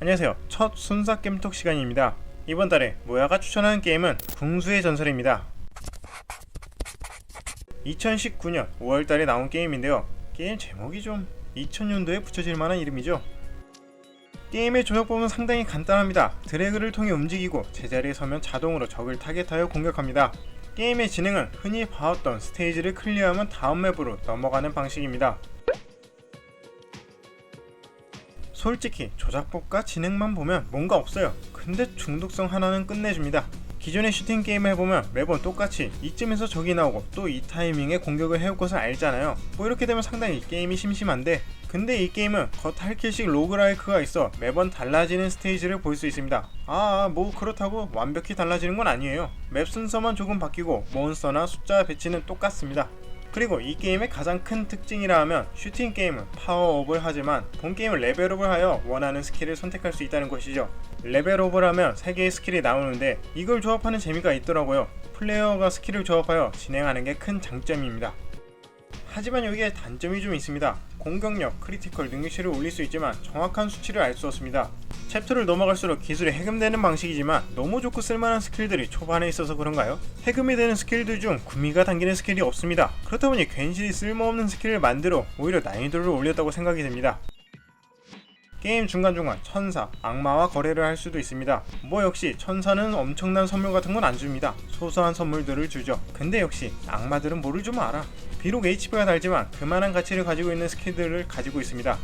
안녕하세요. 첫 순삭 게임톡 시간입니다. 이번 달에 모야가 추천하는 게임은 궁수의 전설입니다. 2019년 5월 달에 나온 게임인데요. 게임 제목이 좀 2000년도에 붙여질 만한 이름이죠. 게임의 조작법은 상당히 간단합니다. 드래그를 통해 움직이고 제자리에 서면 자동으로 적을 타겟하여 공격합니다. 게임의 진행은 흔히 봐왔던 스테이지를 클리어하면 다음 맵으로 넘어가는 방식입니다. 솔직히 조작법과 진행만 보면 뭔가 없어요. 근데 중독성 하나는 끝내줍니다. 기존의 슈팅 게임을 해보면 매번 똑같이 이쯤에서 적이 나오고 또 이 타이밍에 공격을 해올 것을 알잖아요. 뭐 이렇게 되면 상당히 게임이 심심한데 근데 이 게임은 겉핥기식 로그라이크가 있어 매번 달라지는 스테이지를 볼 수 있습니다. 아, 뭐 그렇다고 완벽히 달라지는 건 아니에요. 맵 순서만 조금 바뀌고 몬스터나 숫자 배치는 똑같습니다. 그리고 이 게임의 가장 큰 특징이라 하면 슈팅 게임은 파워업을 하지만 본 게임은 레벨업을 하여 원하는 스킬을 선택할 수 있다는 것이죠. 레벨업을 하면 3개의 스킬이 나오는데 이걸 조합하는 재미가 있더라고요. 플레이어가 스킬을 조합하여 진행하는 게 큰 장점입니다. 하지만 여기에 단점이 좀 있습니다. 공격력, 크리티컬, 능력치를 올릴 수 있지만 정확한 수치를 알 수 없습니다. 챕터를 넘어갈수록 기술이 해금되는 방식이지만 너무 좋고 쓸만한 스킬들이 초반에 있어서 그런가요? 해금이 되는 스킬들 중 구미가 당기는 스킬이 없습니다. 그렇다 보니 괜시리 쓸모없는 스킬을 만들어 오히려 난이도를 올렸다고 생각이 됩니다. 게임 중간중간 천사, 악마와 거래를 할 수도 있습니다. 뭐 역시 천사는 엄청난 선물 같은 건 안 줍니다. 소소한 선물들을 주죠. 근데 역시 악마들은 뭐를 좀 알아. 비록 HP가 달지만 그만한 가치를 가지고 있는 스킬들을 가지고 있습니다.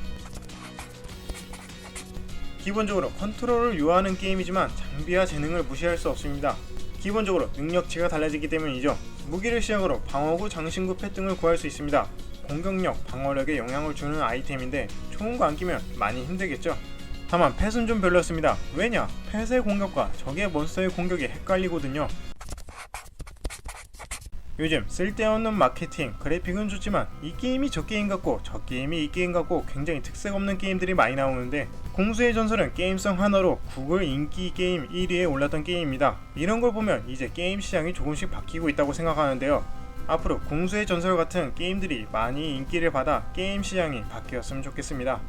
기본적으로 컨트롤을 요하는 게임이지만 장비와 재능을 무시할 수 없습니다. 기본적으로 능력치가 달라지기 때문이죠. 무기를 시작으로 방어구, 장신구 펫 등을 구할 수 있습니다. 공격력, 방어력에 영향을 주는 아이템인데 좋은 거 안 끼면 많이 힘들겠죠. 다만 펫은 좀 별로였습니다. 왜냐? 펫의 공격과 적의 몬스터의 공격이 헷갈리거든요. 요즘 쓸데없는 마케팅, 그래픽은 좋지만 이 게임이 저 게임 같고 저 게임이 이 게임 같고 굉장히 특색 없는 게임들이 많이 나오는데 공수의 전설은 게임성 하나로 구글 인기 게임 1위에 올랐던 게임입니다. 이런 걸 보면 이제 게임 시장이 조금씩 바뀌고 있다고 생각하는데요. 앞으로 공수의 전설 같은 게임들이 많이 인기를 받아 게임 시장이 바뀌었으면 좋겠습니다.